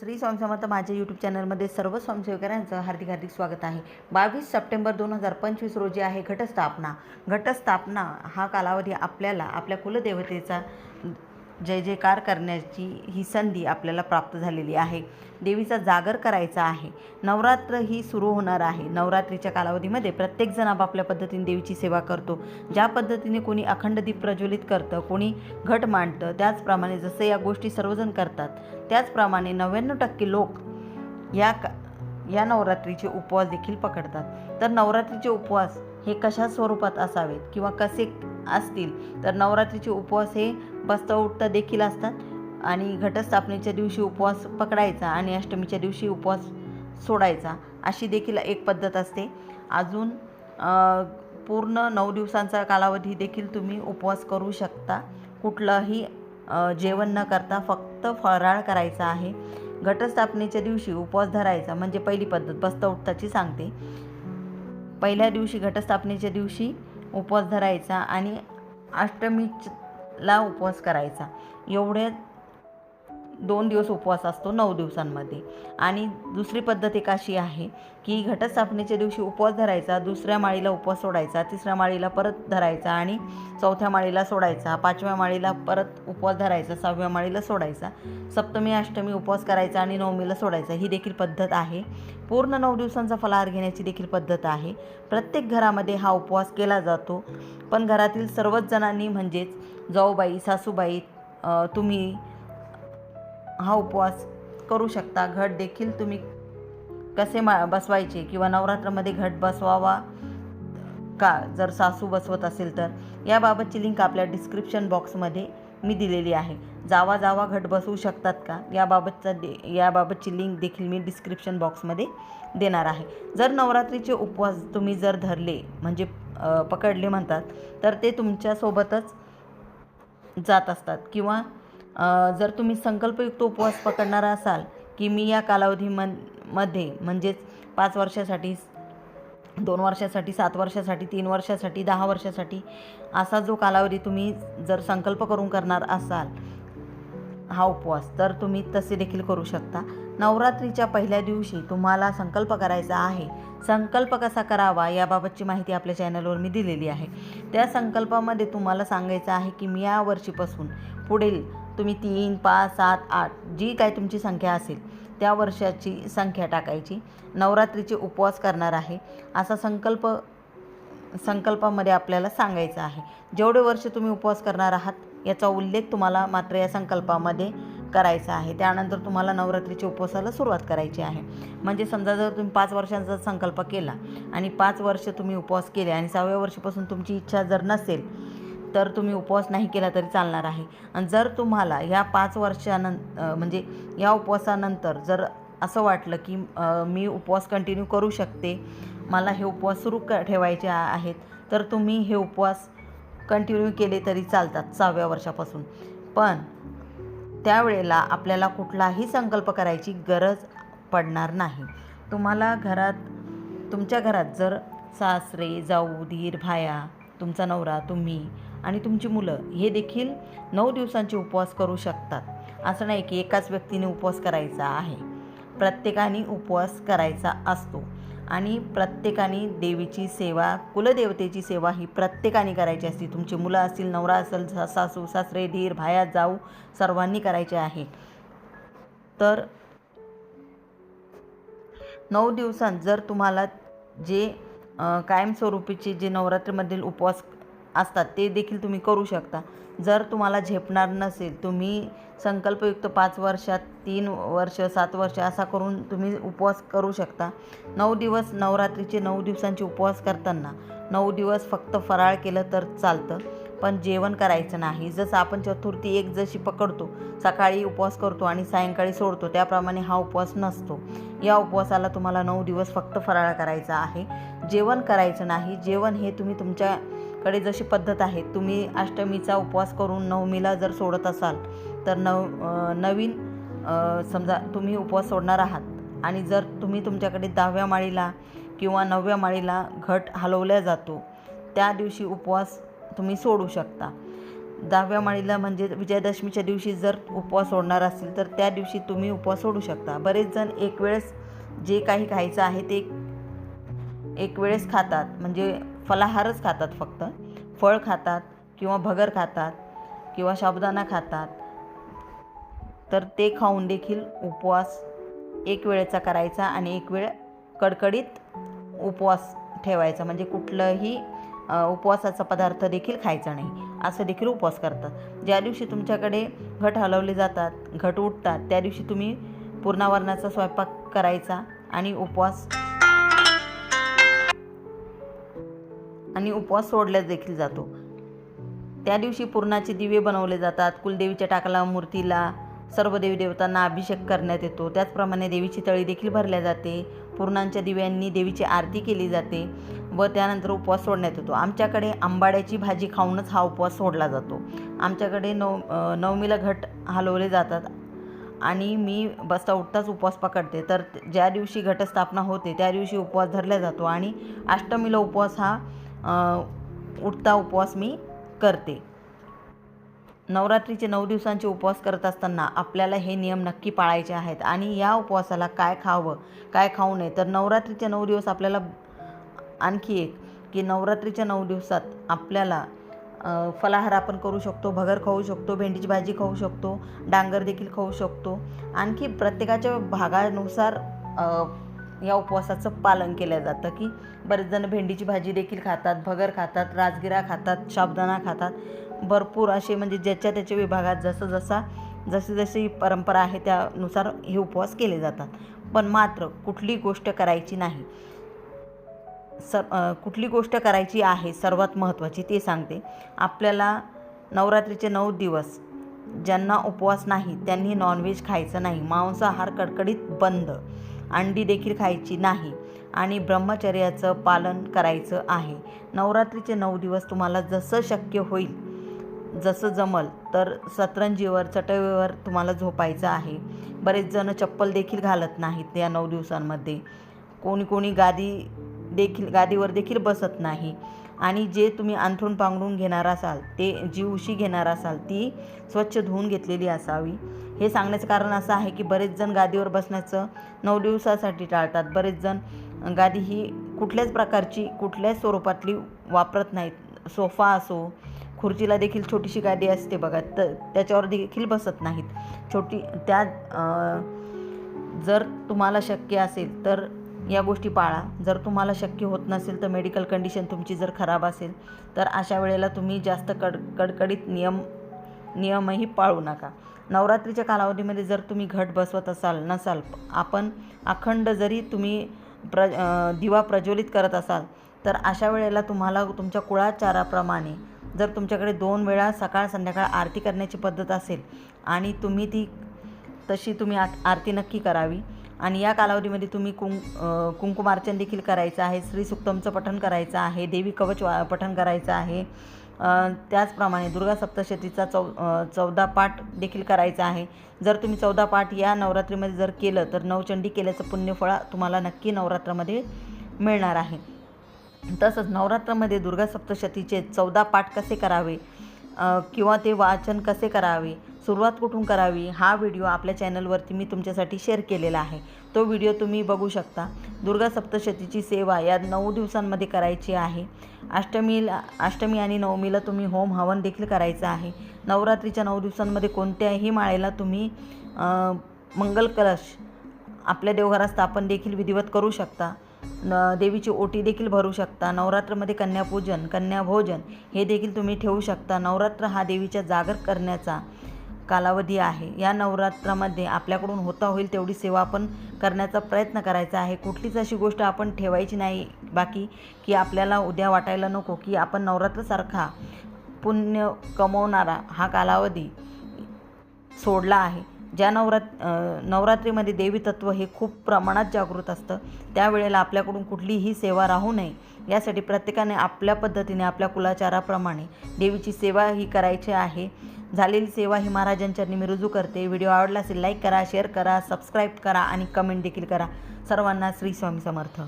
श्री स्वामी समर्थ माझ्या यूट्यूब चॅनलमध्ये सर्व स्वामसेवकरांचं हार्दिक हार्दिक स्वागत आहे. बावीस सप्टेंबर दोन हजार पंचवीस रोजी आहे घटस्थापना. घटस्थापना हा कालावधी आपल्याला आपल्या कुलदेवतेचा जय जयकार करण्याची ही संधी आपल्याला प्राप्त झालेली आहे. देवीचा जागर करायचा आहे. नवरात्र ही सुरू होणार आहे. नवरात्रीच्या कालावधीमध्ये प्रत्येकजण आपापल्या पद्धतीने देवीची सेवा करतो. ज्या पद्धतीने कोणी अखंड दीप प्रज्वलित करतं कोणी घट मांडतं त्याचप्रमाणे जसं या गोष्टी सर्वजण करतात त्याचप्रमाणे नव्याण्णव टक्के लोक या का या नवरात्रीचे उपवास देखील पकडतात. तर नवरात्रीचे उपवास हे कशा स्वरूपात असावेत? किंवा कसे असतील. तर नवरात्रीचे उपवास हे बसता उठता देखील असतात. आणि घटस्थापनेच्या दिवशी उपवास पकडायचा आणि अष्टमीच्या दिवशी उपवास सोडायचा. अशी देखील एक पद्धत असते. अजून पूर्ण नऊ दिवसांचा कालावधी देखील तुम्ही उपवास करू शकता. कुठलंही जेवण न करता फक्त फराळ करायचा आहे. घटस्थापनेच्या दिवशी उपवास धरायचा म्हणजे पहिली पद्धत बसता उठताची सांगते. पहिल्या दिवशी घटस्थापनेच्या दिवशी उपवास धरायचा आणि अष्टमीला उपवास करायचा. एवढे दोन दिवस उपवास असतो नऊ दिवसांमध्ये. आणि दुसरी पद्धत एक अशी आहे की घटस्थापनेच्या दिवशी उपवास धरायचा दुसऱ्या माळीला उपवास सोडायचा तिसऱ्या माळीला परत धरायचा आणि चौथ्या माळीला सोडायचा पाचव्या माळीला परत उपवास धरायचा सहाव्या माळीला सोडायचा. सप्तमी अष्टमी उपवास करायचा आणि नवमीला सोडायचा. ही देखील पद्धत आहे. पूर्ण नऊ दिवसांचा फलाहार घेण्याची देखील पद्धत आहे. प्रत्येक घरामध्ये हा उपवास केला जातो. पण घरातील सर्वच जणांनी म्हणजेच जाऊबाई सासूबाई तुम्ही हा उपवास करू शकता. घट देखील तुम्ही कसे मा बसवायचे किंवा नवरात्रामध्ये घट बसवावा का? जर सासू बसवत असेल तर. याबाबतची लिंक आपल्या डिस्क्रिप्शन बॉक्समध्ये मी दिलेली आहे. जावा जावा घट बसवू शकतात का? याबाबतचा दे याबाबतची लिंक देखील मी डिस्क्रिप्शन बॉक्समध्ये देणार आहे. जर नवरात्रीचे उपवास तुम्ही जर धरले म्हणजे पकडले म्हणतात तर ते तुमच्यासोबतच जात असतात किंवा जर तुम्ही संकल्पयुक्त उपवास पकडणारा असाल की मी या कालावधीमनमध्ये म्हणजेच पाच वर्षासाठी दोन वर्षासाठी सात वर्षासाठी तीन वर्षासाठी दहा वर्षासाठी असा जो कालावधी तुम्ही जर संकल्प करून करणार असाल हा उपवास तर तुम्ही तसे देखील करू शकता. नवरात्रीच्या पहिल्या दिवशी तुम्हाला संकल्प करायचा आहे. संकल्प कसा करावा याबाबतची माहिती आपल्या चॅनलवर मी दिलेली आहे. त्या संकल्पामध्ये तुम्हाला सांगायचं आहे की मी या वर्षीपासून पुढील तुम्ही तीन पाच सात आठ जी काय तुमची संख्या असेल त्या वर्षाची संख्या टाकायची. नवरात्रीचे उपवास करणार आहे. असा संकल्प संकल्पामध्ये आपल्याला सांगायचं आहे. जेवढे वर्ष तुम्ही उपवास करणार आहात याचा उल्लेख तुम्हाला मात्र या संकल्पामध्ये करायचा आहे. त्यानंतर तुम्हाला नवरात्रीच्या उपवासाला सुरुवात करायची आहे. म्हणजे समजा जर तुम्ही पाच वर्षांचा संकल्प केला आणि पाच वर्ष तुम्ही उपवास केले आणि सहाव्या वर्षापासून तुमची इच्छा जर नसेल तर तुम्ही उपवास नाही केला तरी चालणार आहे. आणि जर तुम्हाला ह्या पाच वर्षानं म्हणजे या उपवासानंतर जर असं वाटलं की मी उपवास कंटिन्यू करू शकते मला हे उपवास सुरू क ठेवायचे आहेत तर तुम्ही हे उपवास कंटिन्यू केले तरी चालतात सहाव्या वर्षापासून. पण त्यावेळेला आपल्याला कुठलाही संकल्प करायची गरज पडणार नाही. तुम्हाला घरात तुमच्या घरात जर सासरे जाऊ धीर भाया तुमचा नवरा तुम्ही आणि तुमची मुलं हे देखील नऊ दिवसांचे उपवास करू शकतात. असं नाही की एकाच व्यक्तीने उपवास करायचा आहे. प्रत्येकाने उपवास करायचा असतो. आणि प्रत्येकाने देवीची सेवा कुलदेवतेची सेवा ही प्रत्येकाने करायची असते. तुमची मुलं असतील नवरा असेल सा- सासू सासरे धीर भाया जाऊ सर्वांनी करायचे आहे. तर नऊ दिवसांत जर तुम्हाला जे कायमस्वरूपीचे जे नवरात्रीमधील उपवास असतात ते देखील तुम्ही करू शकता. जर तुम्हाला झेपणार नसेल तुम्ही संकल्पयुक्त पाच वर्षात तीन वर्ष सात वर्ष असा करून तुम्ही उपवास करू शकता. नऊ दिवस नवरात्रीचे नऊ दिवसांचे उपवास करताना नऊ दिवस फक्त फराळ केलं तर चालतं. पण जेवण करायचं नाही. जसं आपण चतुर्थी एक जशी पकडतो सकाळी उपवास करतो आणि सायंकाळी सोडतो त्याप्रमाणे हा उपवास नसतो. या उपवासाला तुम्हाला नऊ दिवस फक्त फराळ करायचा आहे. जेवण करायचं नाही. जेवण हे तुम्ही तुमच्या कडे जशी पद्धत आहे तुम्ही अष्टमीचा उपवास करून नवमीला जर सोडत असाल तर नव नवीन समजा तुम्ही उपवास सोडणार आहात. आणि जर तुम्ही तुमच्याकडे दहाव्या माळीला किंवा नवव्या माळीला घट हलवल्या जातो त्या दिवशी उपवास तुम्ही सोडू शकता. दहाव्या माळीला म्हणजे विजयादशमीच्या दिवशी जर उपवास सोडणार असेल तर त्या दिवशी तुम्ही उपवास सोडू शकता. बरेच जण एक वेळेस जे काही खायचं आहे ते एक वेळेस खातात. म्हणजे फलाहारच खातात फक्त. फळ खातात किंवा भगर खातात किंवा साबुदाणा खातात. तर ते खाऊन देखील उपवास एक वेळेचा करायचा आणि एक वेळ कडकडीत उपवास ठेवायचा. म्हणजे कुठलंही उपवासाचा पदार्थ देखील खायचा नाही. असं देखील उपवास करतात. ज्या दिवशी तुमच्याकडे घट हलवले जातात घट उठतात त्या दिवशी तुम्ही पूर्णावरणाचा स्वयंपाक करायचा आणि उपवास आणि उपवास सोडला देखील जातो. त्या दिवशी पूर्णाचे दिवे बनवले जातात. कुलदेवीच्या टाकला मूर्तीला सर्व देवी देवतांना अभिषेक करण्यात येतो. त्याचप्रमाणे देवीची तळी देखील भरल्या जाते. पूर्णांच्या दिव्यांनी देवीची आरती केली जाते व त्यानंतर उपवास सोडण्यात येतो. आमच्याकडे आंबाड्याची भाजी खाऊनच हा उपवास सोडला जातो. आमच्याकडे नव नवमीला घट हलवले जातात आणि मी बसता उठताच उपवास पकडते. तर ज्या दिवशी घटस्थापना होते त्या दिवशी उपवास धरला जातो आणि अष्टमीला उपवास हा उठता उपवास मी करते. नवरात्रीचे नऊ दिवसांचे उपवास करत असताना आपल्याला हे नियम नक्की पाळायचे आहेत आणि या उपवासाला काय खावं काय खाऊ नये तर नवरात्रीचे नऊ दिवस आपल्याला आणखी एक की नवरात्रीच्या नऊ दिवसात आपल्याला फलाहार आपण करू शकतो भगर खाऊ शकतो भेंडीची भाजी खाऊ शकतो डांगर देखील खाऊ शकतो. आणखी प्रत्येकाच्या भागानुसार या उपवासाचं पालन केलं जातं की बरेच जण भेंडीची भाजी देखील खातात भगर खातात राजगिरा खातात शाबदाना खातात. भरपूर असे म्हणजे ज्याच्या त्याच्या विभागात जसं जसा जशी जशी परंपरा आहे त्यानुसार हे उपवास केले जातात. पण मात्र कुठली गोष्ट करायची नाही. सर कुठली गोष्ट करायची आहे सर्वात महत्त्वाची ते सांगते. आपल्याला नवरात्रीचे नऊ दिवस ज्यांना उपवास नाही त्यांनी नॉनव्हेज खायचं नाही. मांसाहार कडकडीत बंद. अंडी देखील खायची नाही. आणि ब्रह्मचर्याचं पालन करायचं आहे. नवरात्रीचे नऊ दिवस तुम्हाला जसं शक्य होईल जसं जमल तर सतरंजीवर चटवीवर तुम्हाला झोपायचं आहे. बरेच जण चप्पल देखील घालत नाहीत या नऊ दिवसांमध्ये. कोणी कोणी गादी देखील गादीवर देखील बसत नाही. आणि जे तुम्ही अंथरून पांघरून घेणार असाल ते जी उशी घेणार असाल ती स्वच्छ धुवून घेतलेली असावी. हे सांगण्याचं कारण असं आहे की बरेच जण गादीवर बसण्याचं नऊ दिवसासाठी टाळतात. बरेच जण गादी ही कुठल्याच प्रकारची कुठल्याच स्वरूपातली वापरत नाहीत. सोफा असो खुर्चीला देखील छोटीशी गादी असते बघा तर त्याच्यावर देखील बसत नाहीत. छोटी त्या जर तुम्हाला शक्य असेल तर या गोष्टी पाळा. जर तुम्हाला शक्य होत नसेल तर मेडिकल कंडिशन तुमची जर खराब असेल तर अशा वेळेला तुम्ही जास्त कड कडकडीत नियम नियमही पाळू नका. नवरात्रीच्या कालावधीमध्ये जर तुम्ही घट बसवत असाल नसाल आपण अखंड जरी तुम्ही प्र दिवा प्रज्वलित करत असाल तर अशा वेळेला तुम्हाला तुमच्या कुळाचाराप्रमाणे जर तुमच्याकडे दोन वेळा सकाळ संध्याकाळ आरती करण्याची पद्धत असेल आणि तुम्ही ती तशी तुम्ही आ आरती नक्की करावी. आणि या कालावधीमध्ये तुम्ही कुं कुंकुमार्चन देखील करायचं आहे श्री सुक्तमचं पठण करायचं आहे देवी कवच वा पठण करायचं आहे. त्याचप्रमाणे दुर्गा सप्तशतीचा चौ चौदा पाठ देखील करायचा आहे. जर तुम्ही चौदा पाठ या नवरात्रीमध्ये जर केलं तर नवचंडी केल्याचं पुण्यफळ तुम्हाला नक्की नवरात्रामध्ये मिळणार आहे. तसंच नवरात्रामध्ये दुर्गा सप्तशतीचे चौदा पाठ कसे करावे? किंवा ते वाचन कसे करावे? सुरुवात कुठून करावी हा व्हिडिओ आपल्या चॅनलवरती मी तुमच्यासाठी शेअर केलेला आहे. तो व्हिडिओ तुम्ही बघू शकता. दुर्गा सप्तशतीची सेवा या नऊ दिवसांमध्ये करायची आहे. अष्टमीला अष्टमी आणि नवमीला तुम्ही होम हवन देखील करायचं आहे. नवरात्रीच्या नऊ दिवसांमध्ये कोणत्याही माळेला तुम्ही मंगलकलश मंगल कलश आपल्या देवघरात स्थापन देखील विधिवत करू शकता. न देवीची ओटी देखील भरू शकता. नवरात्रमध्ये कन्यापूजन कन्याभोजन हे देखील तुम्ही ठेवू शकता. नवरात्र हा देवीच्या जागर करण्याचा कालावधी आहे. या नवरात्रामध्ये आपल्याकडून होता होईल तेवढी सेवा आपण करण्याचा प्रयत्न करायचा आहे. कुठलीच अशी गोष्ट आपण ठेवायची नाही. बाकी की आपल्याला उद्या वाटायला नको की आपण नवरात्रसारखा पुण्य कमवणारा हा कालावधी सोडला आहे. ज्या नवरात नवरात्रीमध्ये देवी तत्व हे खूप प्रमाणात जागृत असतं त्यावेळेला आपल्याकडून कुठलीही सेवा राहू नये. यासाठी प्रत्येकाने आपल्या पद्धतीने आपल्या कुलाचाराप्रमाणे देवीची सेवा ही करायची आहे. झालेली सेवा ही महाराजांच्या मी रुजू करते. व्हिडिओ आवडला असेल लाईक करा शेअर करा सबस्क्राईब करा आणि कमेंट देखील करा. सर्वांना श्री स्वामी समर्थ.